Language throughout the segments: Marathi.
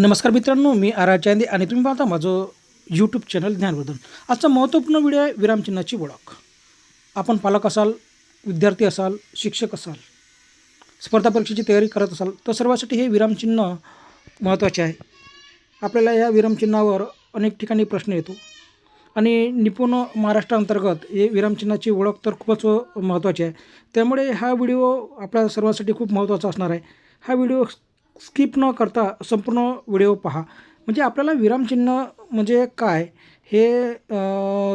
नमस्कार मित्रांनो मी आर आर चांदे आणि तुम्ही पाहता माझं यूट्यूब चॅनल ज्ञानवर्धन. आजचा महत्त्वपूर्ण व्हिडिओ आहे विरामचिन्हाची ओळख. आपण पालक असाल विद्यार्थी असाल शिक्षक असाल स्पर्धा परीक्षेची तयारी करत असाल तर सर्वासाठी हे विरामचिन्ह महत्त्वाचे आहे. आपल्याला या विरामचिन्हावर अनेक ठिकाणी प्रश्न येतो. आणि निपुण महाराष्ट्रांतर्गत हे विरामचिन्हाची ओळख तर खूपच महत्त्वाची आहे. त्यामुळे हा व्हिडिओ आपल्या सर्वांसाठी खूप महत्त्वाचा असणार आहे. हा व्हिडिओ स्किप न करता संपूर्ण व्हिडिओ पहा. म्हणजे आपल्याला विरामचिन्ह म्हणजे काय हे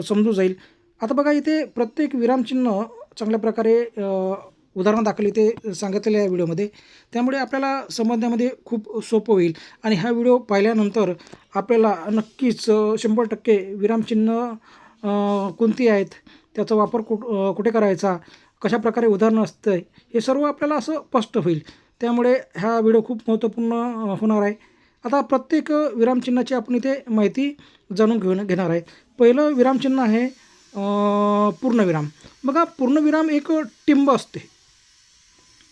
समजू जाईल. आता बघा इथे प्रत्येक विरामचिन्ह चांगल्या प्रकारे अ, उदाहरण दाखल इथे सांगितलेलं आहे व्हिडिओमध्ये. त्यामुळे आपल्याला समजण्यामध्ये खूप सोपं होईल. आणि हा व्हिडिओ पाहिल्यानंतर आपल्याला नक्कीच शंभर टक्के विरामचिन्ह कोणती आहेत त्याचा वापर कुठ कुठे करायचा कशा प्रकारे उदाहरणं असतं हे सर्व आपल्याला असं स्पष्ट होईल. त्यामुळे हा व्हिडिओ खूप महत्त्वपूर्ण होणार आहे. आता प्रत्येक विरामचिन्हाची आपण इथे माहिती जाणून घेऊन घेणार आहे. पहिलं विरामचिन्ह आहे पूर्णविराम बघा पूर्णविराम एक टिंब असते.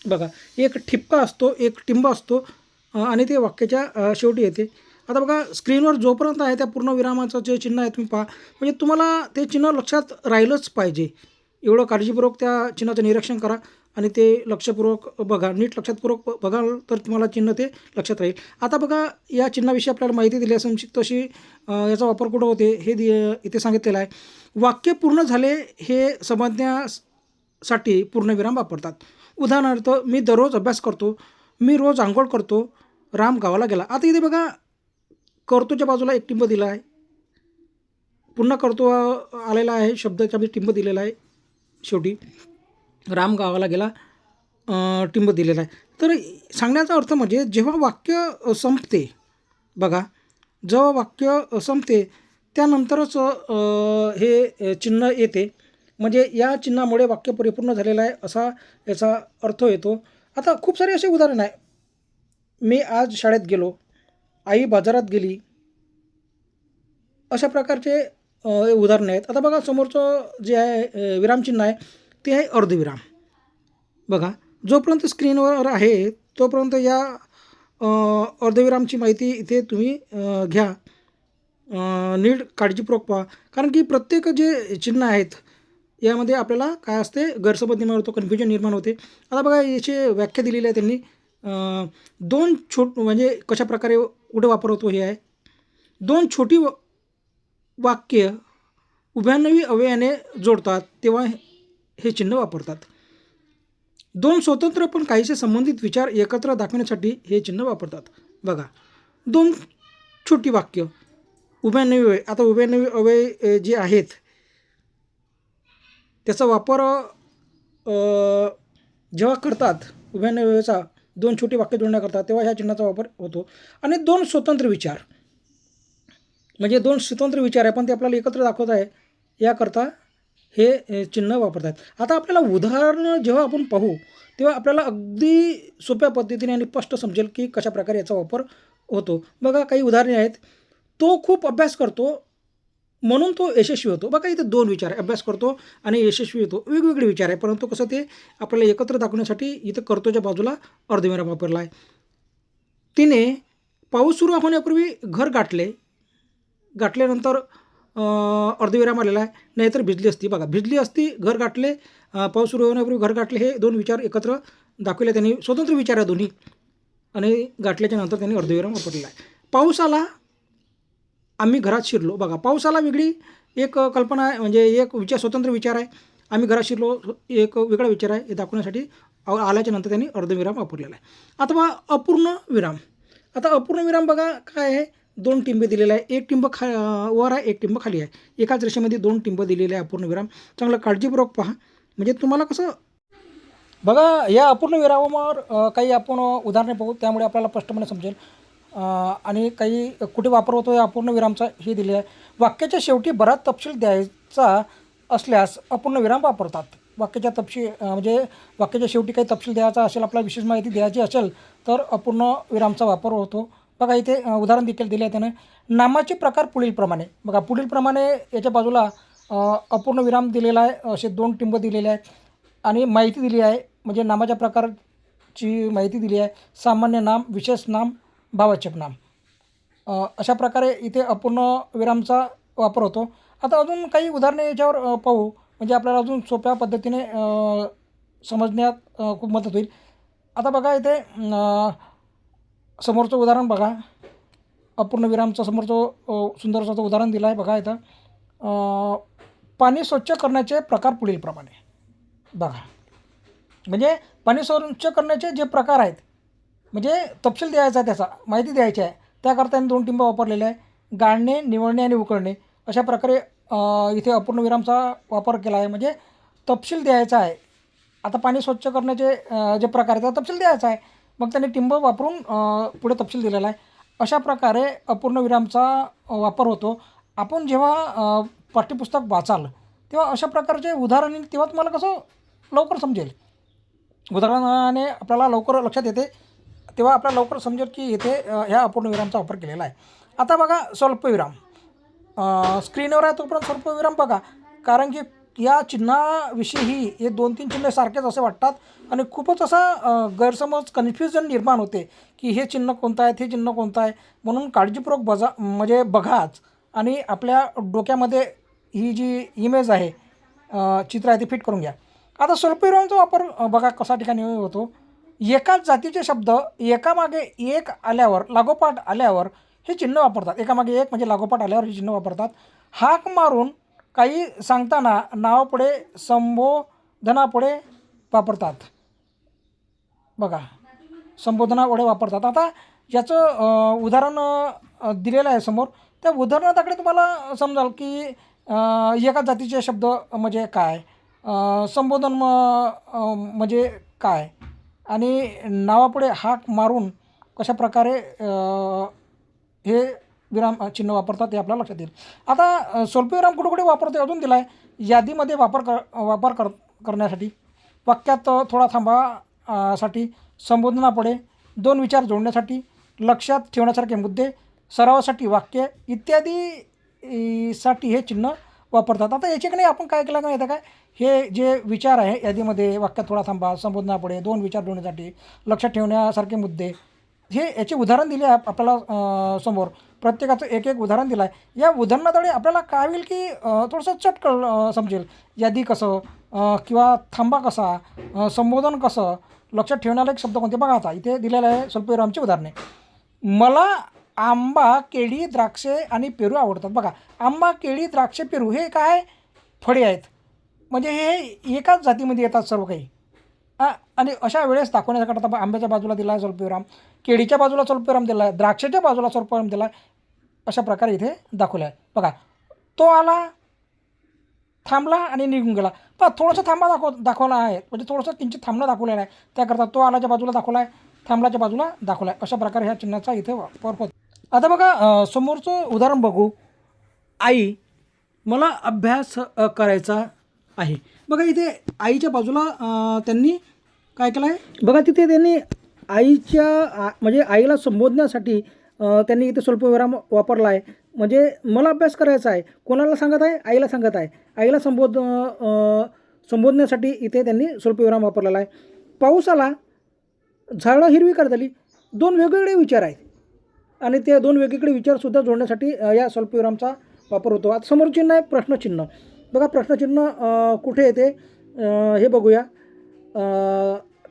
बघा एक ठिपका असतो एक टिंब असतो आणि ते वाक्याच्या शेवटी येते. आता बघा स्क्रीनवर जोपर्यंत आहे त्या पूर्णविरामाचं जे चिन्ह आहे तुम्ही पहा. म्हणजे तुम्हाला ते चिन्ह लक्षात राहिलंच पाहिजे. एवढं काळजीपूर्वक त्या चिन्हाचं निरीक्षण करा. आणि ते लक्षपूर्वक बघा नीट लक्षातपूर्वक बघाल तर तुम्हाला चिन्ह ते लक्षात राहील. आता बघा या चिन्हाविषयी आपल्याला माहिती दिली असं तशी याचा वापर कुठं होते हे दि इथे सांगितलेलं आहे. वाक्य पूर्ण झाले हे समजण्यासाठी पूर्णविराम वापरतात. उदाहरणार्थ मी दररोज अभ्यास करतो मी रोज आंघोळ करतो राम गावाला गेला. आता इथे बघा करतोच्या बाजूला एक टिंब दिला आहे. पुन्हा करतो आलेला आहे शब्दाच्या टिंब दिलेला आहे शेवटी. राम गावाला गेला टिंब दिलेला आहे. तर सांगण्याचा अर्थ म्हणजे जेव्हा वाक्य संपते बघा जेव्हा वाक्य संपते त्यानंतरच हे चिन्ह येते. म्हणजे या चिन्हामुळे वाक्य परिपूर्ण झालेलं आहे असा याचा अर्थ येतो. आता खूप सारे असे उदाहरण आहे. मी आज शाळेत गेलो आई बाजारात गेली. अशा प्रकारचे उदाहरणं आहेत. आता बघा समोरचं जे आहे विरामचिन्ह आहे ते आहे अर्धविराम. बघा जोपर्यंत स्क्रीनवर आहे तोपर्यंत या अर्धविरामची माहिती इथे तुम्ही घ्या. नीट काळजीपूर्वक पहा. कारण की प्रत्येक जे चिन्ह आहेत यामध्ये आपल्याला काय असते? गैरसमज निर्माण होतो कन्फ्युजन निर्माण होते. आता बघा याची व्याख्या दिलेली आहे त्यांनी. दोन छोट म्हणजे कशा प्रकारे कुठे वापर होतो हे आहे. दोन छोटी वाक्य उभ्यानवी अवयवाने जोडतात. तेव्हा हे चिन्ह वापरतात. दोन स्वतंत्र पण काहीसे संबंधित विचार एकत्र दाखवण्यासाठी हे चिन्ह वापरतात. बघा दोन छोटी वाक्य. उभ्यानवी अवय आता उभ्यानवी अवय जे आहेत त्याचा वापर जेव्हा करतात उभ्यानवी दोन छोटी वाक्य जोडण्याकरता तेव्हा ह्या चिन्हाचा वापर होतो. आणि दोन स्वतंत्र विचार. म्हणजे दोन स्वतंत्र विचार आहे पण ते आपल्याला एकत्र दाखवत आहे याकरता हे चिन्ह वापरतात. आता आपल्याला उदाहरणं जेव्हा आपण पाहू तेव्हा आपल्याला अगदी सोप्या पद्धतीने आणि स्पष्ट समजेल की कशा प्रकारे याचा वापर होतो. बघा काही उदाहरणे आहेत. तो खूप अभ्यास करतो म्हणून तो यशस्वी होतो. बघा इथे दोन विचार आहे. अभ्यास करतो आणि यशस्वी होतो. वेगवेगळे विचार आहे परंतु कसं ते आपल्याला एकत्र दाखवण्यासाठी इथं करतोच्या बाजूला अर्धविराम वापरला आहे. तिने पाऊस सुरू होण्यापूर्वी घर गाठले. गाठल्यानंतर अर्धविराम आलेला आहे. नाहीतर भिजली असती. बघा भिजली असती घर गाठले पाऊस सुरू होण्यापूर्वी घर गाठले हे दोन विचार एकत्र दाखवले त्यांनी. स्वतंत्र विचार आहे दोन्ही. आणि गाठल्याच्या नंतर त्यांनी अर्धविराम वापरलेला आहे. पाऊस आला आम्ही घरात शिरलो. बघा पावसाला वेगळी एक कल्पना आहे. म्हणजे एक विचार स्वतंत्र विचार आहे. आम्ही घरात शिरलो. एक वेगळा विचार आहे. हे दाखवण्यासाठी आल्याच्यानंतर त्यांनी अर्धविराम वापरलेला आहे. अथवा अपूर्ण विराम. आता अपूर्ण विराम बघा काय आहे? दोन टिंबे दिलेले आहे एक टिंब खा वर आहे एक टिंब खाली आहे. एकाच रेषेमध्ये दोन टिंब दिलेले आहे अपूर्ण विराम. चांगलं काळजीपूर्वक पहा. म्हणजे तुम्हाला कसं बघा या अपूर्ण विरामावर काही आपण उदाहरणे पाहू. त्यामुळे आपल्याला स्पष्टपणे समजेल. आणि काही कुठे वापर होतो या अपूर्ण विरामचा हे दिले आहे. वाक्याच्या शेवटी बराच तपशील द्यायचा असल्यास अपूर्ण विराम वापरतात. वाक्याच्या तपशील म्हणजे वाक्याच्या शेवटी काही तपशील द्यायचा असेल आपल्याला विशेष माहिती द्यायची असेल तर अपूर्ण विरामचा वापर होतो. बघा इथे उदाहरण देखील दिले आहे त्यानं. नामाचे प्रकार पुढीलप्रमाणे. बघा पुढीलप्रमाणे याच्या बाजूला अपूर्ण विराम दिलेला आहे असे दोन टिंब दिलेले आहेत आणि माहिती दिली आहे. म्हणजे नामाच्या प्रकारची माहिती दिली आहे. सामान्य नाम विशेष नाम भावाचक नाम. अशा प्रकारे इथे अपूर्ण विरामचा वापर होतो. आता अजून काही उदाहरणे याच्यावर पाहू. म्हणजे आपल्याला अजून सोप्या पद्धतीने समजण्यात खूप मदत होईल. आता बघा इथे समोरचं उदाहरण बघा. अपूर्ण विरामचं समोरचं सुंदरचं उदाहरण दिलं आहे बघा इथं. पाणी स्वच्छ करण्याचे प्रकार पुढीलप्रमाणे. बघा. म्हणजे पाणी स्वच्छ करण्याचे जे प्रकार आहेत म्हणजे तपशील द्यायचा आहे त्याचा माहिती द्यायची आहे. त्याकरता त्यांनी दोन टिंब वापरलेले आहे. गाळणे निवडणे आणि उकळणे. अशा प्रकारे इथे अपूर्ण विरामचा वापर केला आहे. म्हणजे तपशील द्यायचा आहे. आता पाणी स्वच्छ करण्याचे जे प्रकार आहेत त्याचा तपशील द्यायचा आहे. मग त्यांनी टिंब वापरून पुढे तपशील दिलेला आहे. अशा प्रकारे अपूर्णविरामचा वापर होतो. आपण जेव्हा पाठ्यपुस्तक वाचाल तेव्हा अशा प्रकारचे उदाहरण येईल तेव्हा तुम्हाला कसं लवकर समजेल. उदाहरणाने आपल्याला लवकर लक्षात येते तेव्हा आपल्याला लवकर समजेल की येथे ह्या अपूर्णविरामचा वापर केलेला आहे. आता बघा स्वल्पविराम. स्क्रीनवर आहे तोपर्यंत स्वल्पविराम बघा कारण की या चिन्हाविषयी हे दोन तीन चिन्ह सारखेच असे वाटतात. आणि खूपच असा गैरसमज कन्फ्युजन निर्माण होते की हे चिन्ह कोणतं आहे ते चिन्ह कोणतं आहे. म्हणून काळजीपूर्वक बजा म्हणजे बघाच. आणि आपल्या डोक्यामध्ये ही जी इमेज आहे चित्र आहे ते फिट करून घ्या. आता स्वल्पविरामचा वापर बघा कसा ठिकाणी होतो. एकाच जातीचे शब्द एकामागे एक आल्यावर लागोपाठ आल्यावर हे चिन्ह वापरतात. एकामागे एक म्हणजे लागोपाठ आल्यावर हे चिन्ह वापरतात. हाक मारून काही सांगताना नावापुढे संबोधनापुढे वापरतात. बघा संबोधनापुढे वापरतात. आता याचं उदाहरण दिलेलं आहे समोर. त्या उदाहरणाकडे तुम्हाला समजाल की एका जातीचे शब्द म्हणजे काय? संबोधन म- म्हणजे काय? आणि नावापुढे हाक मारून कशा प्रकारे हे विराम चिन्ह वापरतात ते आपल्याला लक्षात येईल. आता स्वल्पविराम कुठे कुठे वापरते अजून दिला आहे यादीमध्ये वापर कर वापर कर करण्यासाठी. वाक्यात थोडा थांबा साठी. संबोधनापुढे दोन विचार जोडण्यासाठी. लक्षात ठेवण्यासारखे मुद्दे. सरावासाठी वाक्य. इत्यादी साठी हे चिन्ह वापरतात. आता याच्याकडे आपण काय केलं का माहिती काय हे जे विचार आहे यादीमध्ये वाक्यात थोडा थांबा. संबोधनापुढे दोन विचार जोडण्यासाठी. लक्षात ठेवण्यासारखे मुद्दे. हे याचे उदाहरण दिले आहे आपल्याला समोर. प्रत्येकाचं एक एक उदाहरण दिलं आहे या उदाहरणाद्वारे आपल्याला काय होईल की थोडंसं चटकळ समजेल. यादी कसं किंवा थांबा कसा संबोधन कसं लक्षात ठेवण्याला एक शब्द कोणते? बघा आता इथे दिलेलं आहे स्वल्पविरामची उदाहरणे. मला आंबा केळी द्राक्षे आणि पेरू आवडतात. बघा आंबा केळी द्राक्षे पेरू हे काय? फळे आहेत. म्हणजे हे एकाच जातीमध्ये येतात सर्व काही. आणि अशा वेळेस दाखवण्यासाठी आंब्याच्या बाजूला दिला आहे स्वल्पविराम केळीच्या बाजूला स्वल्पविराम दिला आहे द्राक्षाच्या बाजूला स्वल्पविराम दिला आहे अशा प्रकारे इथे दाखवलं आहे बघा तो आला थांबला आणि निघून गेला. पण थोडंसं थांबा दाखव दाखवला आहे. म्हणजे थोडंसं किंचित थांबणं दाखवलेलं आहे त्याकरता तो आलाच्या बाजूला दाखवला आहे थांबलाच्या बाजूला दाखवला आहे अशा प्रकारे ह्या चिन्हाचा इथे वापर होतो. आता बघा समोरचं उदाहरण बघू. आई मला अभ्यास करायचा आहे. बघा इथे आईच्या बाजूला त्यांनी काय केलं आहे? बघा तिथे त्यांनी आईच्या आ- म्हणजे आईला संबोधण्यासाठी त्यांनी इथे स्वल्पविराम वापरला आहे. म्हणजे मला अभ्यास करायचा आहे. कोणाला सांगत आहे? आईला सांगत आहे. आईला संबोध संबोधण्यासाठी इथे त्यांनी स्वल्पविराम वापरलेला आहे. पाऊस आला झाडं हिरवी झाली. दोन वेगवेगळे विचार आहेत. आणि ते दोन वेगवेगळे विचारसुद्धा जोडण्यासाठी या स्वल्पविरामचा वापर होतो. आता समोर चिन्ह आहे प्रश्नचिन्ह. बघा प्रश्नचिन्ह कुठे येते? हे बघूया.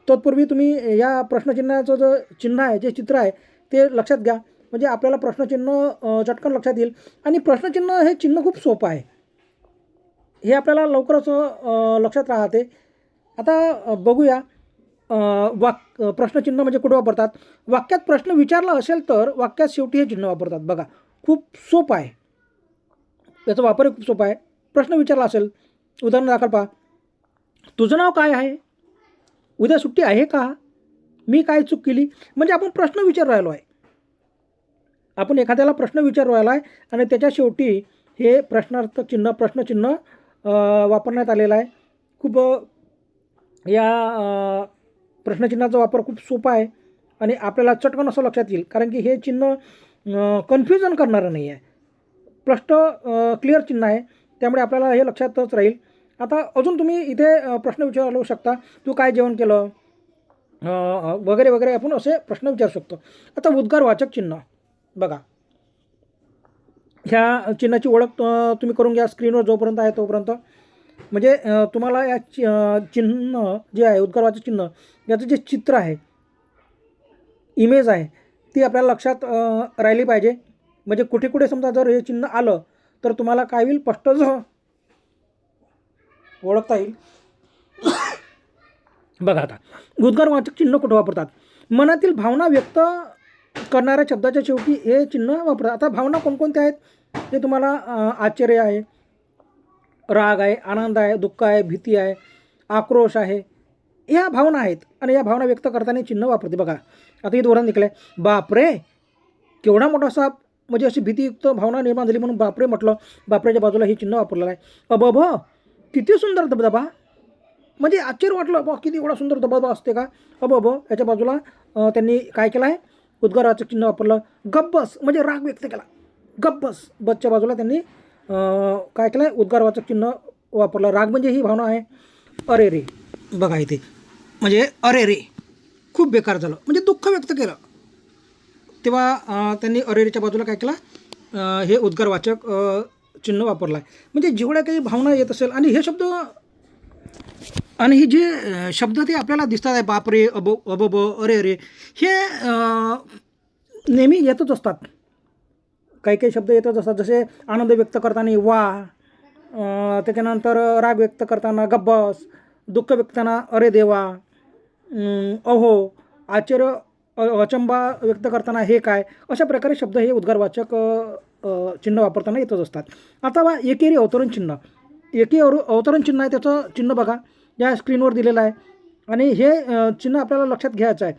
तत्पूर्वी तुम्ही या प्रश्नचिन्हाचं जो चिन्ह आहे जे चित्र आहे ते लक्षात घ्या. म्हणजे आपल्याला प्रश्नचिन्ह चटकन लक्षात येईल. आणि प्रश्नचिन्ह हे चिन्ह खूप सोपं आहे. हे आपल्याला लवकरच लक्षात राहते. आता बघूया. वाक प्रश्नचिन्ह म्हणजे कुठं वापरतात? वाक्यात प्रश्न विचारला असेल तर वाक्यात शेवटी हे चिन्ह वापरतात. बघा खूप सोपं आहे. त्याचा वापरही खूप सोपा आहे. प्रश्न विचारला असेल. उदाहरण दाखल पहा. तुझं नाव काय आहे? उद्या सुट्टी आहे का? मी काय चूक केली? म्हणजे आपण प्रश्न विचार राहिलो आहे. आपण एखाद्याला प्रश्न विचार राहिला आहे आणि त्याच्या शेवटी हे प्रश्नार्थ चिन्ह प्रश्नचिन्ह वापरण्यात आलेलं आहे. खूप या प्रश्नचिन्हाचा वापर खूप सोपा आहे आणि आपल्याला चटकन असं लक्षात येईल. कारण की हे चिन्ह कन्फ्युजन करणारं नाही आहे प्रश्न क्लिअर चिन्ह आहे. त्यामुळे आपल्याला हे लक्षातच राहील. आता अजून तुम्ही इथे प्रश्न विचारू शकता. तू काय जेवण केलं? वगैरे वगैरे आपण असे प्रश्न विचारू शकतो. आता उद्गारवाचक चिन्ह. बघा. ह्या चिन्हाची ओळख तुम्ही करून घ्या. स्क्रीनवर जोपर्यंत आहे तोपर्यंत. म्हणजे तुम्हाला या चि चिन्ह जे आहे उद्गारवाचक चिन्ह याचं जे चित्र आहे इमेज आहे ती आपल्याला लक्षात राहिली पाहिजे. म्हणजे कुठे कुठे समजा जर हे चिन्ह आलं तर तुम्हाला काय होईल? स्पष्टच हो. ओळखता येईल. बघा आता. उद्गारवाचक चिन्ह कुठं वापरतात? मनातील भावना व्यक्त करणाऱ्या शब्दाच्या शेवटी हे चिन्ह वापरतात. आता भावना कोणकोणत्या आहेत? ते तुम्हाला आश्चर्य आहे. राग आहे आनंद आहे दुःख आहे भीती आहे आक्रोश आहे. या भावना आहेत आणि या भावना व्यक्त करताना चिन्ह वापरते. बघा आता इथं धोरण निघलं आहे बापरे! केवढा मोठा साप. म्हणजे अशी भीतीयुक्त भावना निर्माण झाली म्हणून बापरे म्हटलं बापरेच्या बाजूला हे चिन्ह वापरलेलं आहे. अबब किती सुंदर धबधबा. म्हणजे आश्चर्य वाटलं बा किती एवढा सुंदर धबधबा असते का? अबब याच्या बाजूला त्यांनी काय केलं आहे उद्गाराचं चिन्ह वापरलं. गब्बस म्हणजे राग व्यक्त केला. गब्बस बसच्या बाजूला त्यांनी काय केलं आहे उद्गारवाचक चिन्ह वापरलं. राग म्हणजे ही भावना आहे. अरे रे बघा इथे. म्हणजे अरे रे खूप बेकार झालं. म्हणजे दुःख व्यक्त केलं. तेव्हा त्यांनी अरेरेच्या बाजूला काय केला? हे उद्गारवाचक चिन्ह वापरलं आहे म्हणजे जेवढ्या काही भावना येत असेल आणि हे शब्द आणि हे जे शब्द ते आपल्याला दिसतात आहे बापरे अब अबब अरे अरे हे नेहमी येतच असतात. काही काही शब्द येतच असतात जसे आनंद व्यक्त करताना वा त्याच्यानंतर राग व्यक्त करताना गब्बस दुःख व्यक्ताना अरे देवा अहो आश्चर्य अचंबा व्यक्त करताना हे काय? अशा प्रकारे शब्द हे उद्गारवाचक चिन्ह वापरताना येतच असतात. आता बा एकेरी अवतरण चिन्ह. एकी अवरू अवतरण चिन्ह आहे त्याचं चिन्ह बघा. या स्क्रीनवर दिलेलं आहे. आणि हे चिन्ह आपल्याला लक्षात घ्यायचं आहे.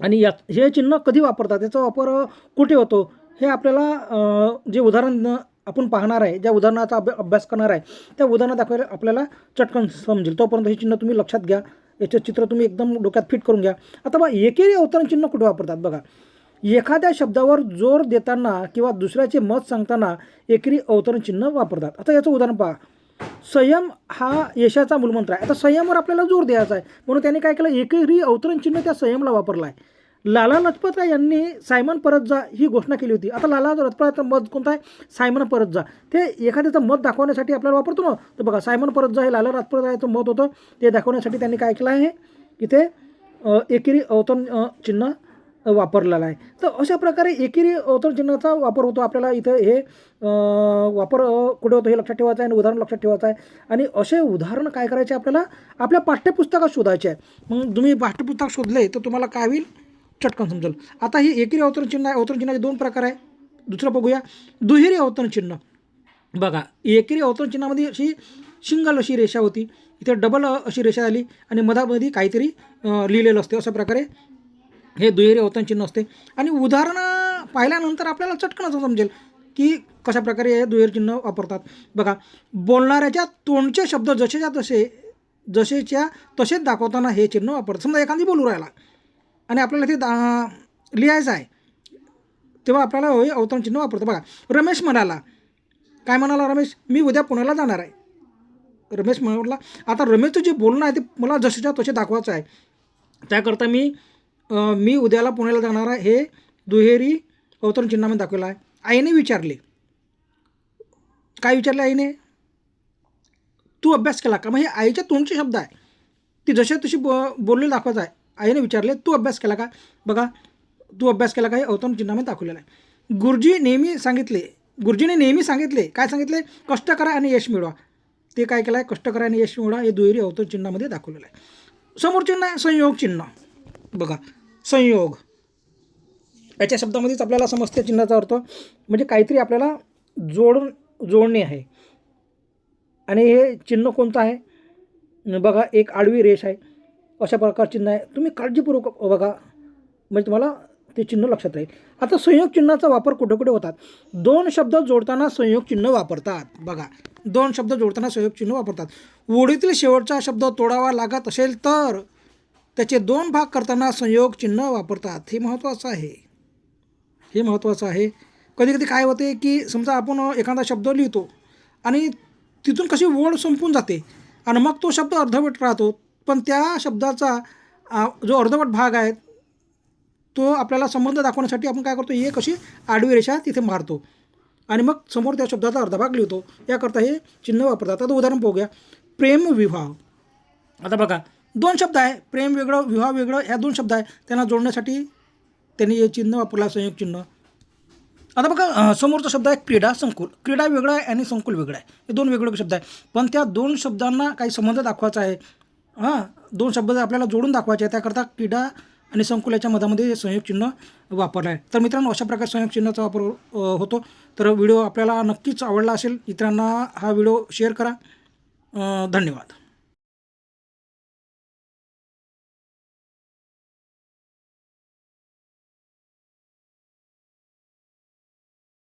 आणि या हे चिन्ह कधी वापरतात? त्याचा वापर कुठे होतो? हे आपल्याला जे उदाहरण आपण पाहणार आहे ज्या उदाहरणाचा अभ्या अभ्यास करणार आहे त्या उदाहरणात दाखवायला आपल्याला चटकन समजेल. तोपर्यंत हे चिन्ह तुम्ही लक्षात घ्या. याचं चित्र तुम्ही एकदम डोक्यात फिट करून घ्या. आता बघा एकेरी अवतरण चिन्ह कुठे वापरतात? बघा एखाद्या शब्दावर जोर देताना किंवा दुसऱ्याचे मत सांगताना एकेरी अवतरण चिन्ह वापरतात. आता याचं उदाहरण पहा. संयम हा यशाचा मूलमंत्र आहे. आता संयमवर आपल्याला जोर द्यायचा आहे. म्हणून त्याने काय केलं? एकेरी अवतरण चिन्ह त्या संयमला वापरला आहे लाला लजपत राय यांनी सायमन परत जा ही घोषणा केली होती. आता लाला लजपत मत कोणता आहे? सायमन परत जा. ते एखाद्याचं मत दाखवण्यासाठी आपल्याला वापरतो ना? तर बघा सायमन परत जा हे लाला लजपत रायचं मत होतं. ते दाखवण्यासाठी त्यांनी काय केलं आहे? इथे एकेरी अवतरण चिन्ह वापरलेला वापरलेलं आहे. तर अशा प्रकारे एकेरी अवतरण चिन्हाचा वापर होतो आपल्याला इथं हे वापर कुठे होतो हे लक्षात ठेवायचं आहे आणि उदाहरण लक्षात ठेवायचं आहे. आणि असे उदाहरण काय करायचे आपल्याला? आपल्या पाठ्यपुस्तकात शोधायचे आहे. मग तुम्ही पाठ्यपुस्तक शोधले तर तुम्हाला काय होईल? चटकन समजेल. आता ही एकेरी अवतरण चिन्ह आहे. अवतरण चिन्हाचे दोन प्रकार आहे. दुसरं बघूया. दुहेरी अवतरण चिन्ह. बघा एकेरी अवतरण चिन्हामध्ये अशी सिंगल अशी रेषा होती. इथे डबल अशी रेषा आली आणि मधामध्ये काहीतरी लिहिलेलं असते. अशा प्रकारे हे दुहेरी अवतरण चिन्ह असते. आणि उदाहरणं पाहिल्यानंतर आपल्याला चटकन असं समजेल की कशा प्रकारे हे दुहेरी चिन्ह वापरतात. बघा बोलणाऱ्याच्या तोंडचे शब्द जसेच्या तसे जसेच्या तसेच दाखवताना हे चिन्ह वापरतात. समजा एखादी बोलू राहिला. आणि आपल्याला ते दा लिहायचं आहे. तेव्हा आपल्याला होय अवतरण चिन्ह वापरतो. बघा रमेश म्हणाला. काय म्हणाला रमेश? मी उद्या पुण्याला जाणार आहे. रमेश म्हणाला आता रमेशचं जे बोलणं आहे ते मला जसेच्या तसे दाखवायचं आहे. त्याकरता मी मी उद्याला पुण्याला जाणार आहे. हे दुहेरी अवतरण चिन्हामध्ये दाखवलं आहे. आईने विचारले. काय विचारले आईने? तू अभ्यास केला का? मग हे आईच्या तोंडचे शब्द आहे. ती जसे तशी ब बोलले दाखवायचं आहे. आईने विचारले तू अभ्यास केला का? बघा तू अभ्यास केला का? हे अवतरण चिन्हामध्ये दाखवलेलं आहे. गुरुजी नेहमी सांगितले गुरुजीने नेहमी सांगितले. काय सांगितले? कष्ट करा आणि यश मिळवा. ते काय केलं आहे कष्ट करा आणि यश मिळवा. हे दुहेरी अवतरण चिन्हामध्ये दाखवलेलं आहे. समोर चिन्ह आहे संयोग चिन्ह. बघा संयोग. याच्या शब्दामध्येच आपल्याला समजते चिन्हाचा अर्थ म्हणजे काहीतरी आपल्याला जोडून जोडणे आहे. आणि हे चिन्ह कोणतं आहे? बघा एक आडवी रेष आहे. अशा प्रकार चिन्ह आहे. तुम्ही काळजीपूर्वक बघा. म्हणजे तुम्हाला ते चिन्ह लक्षात राहील. आता संयोग चिन्हाचा वापर कुठे कुठे होतात? दोन शब्द जोडताना संयोग चिन्ह वापरतात. बघा. दोन शब्द जोडताना संयोग चिन्ह वापरतात. ओळीतील शेवटचा शब्द तोडावा लागत असेल तर त्याचे दोन भाग करताना संयोग चिन्ह वापरतात. हे महत्त्वाचं आहे. हे महत्त्वाचं आहे. कधी कधी काय होते की समजा आपण एखादा शब्द लिहितो आणि तिथून कशी ओढ संपून जाते आणि मग तो शब्द अर्धवट राहतो. पण त्या शब्दाचा जो अर्धवट भाग आहे तो आपल्याला संबंध दाखवण्यासाठी आपण काय करतो? एक अशी आडवी रेषा तिथे मारतो. आणि मग समोर त्या शब्दाचा अर्धा भाग लिहितो. याकरता हे चिन्ह वापरतात. आता उदाहरण पाहूया प्रेम विवाह. आता बघा. दोन शब्द आहे. प्रेम वेगळं विवाह वेगळं ह्या दोन शब्द आहे. त्यांना जोडण्यासाठी त्यांनी हे चिन्ह वापरला संयुक्त चिन्ह. आता बघा समोरचा शब्द आहे क्रीडा संकुल. क्रीडा वेगळा आहे आणि संकुल वेगळं आहे. हे दोन वेगळे शब्द आहे. पण त्या दोन शब्दांना काही संबंध दाखवायचा आहे. हां दोन शब्द आपल्याला जोडून दाखवायचे आहे त्याकरता क्रीडा आणि संकुल याच्या मधामध्ये संयोग चिन्ह वापरलं आहे. तर मित्रांनो अशा प्रकारे संयोग चिन्हाचा वापर होतो. तर व्हिडिओ आपल्याला नक्कीच आवडला असेल इतरांना हा व्हिडिओ शेअर करा. धन्यवाद.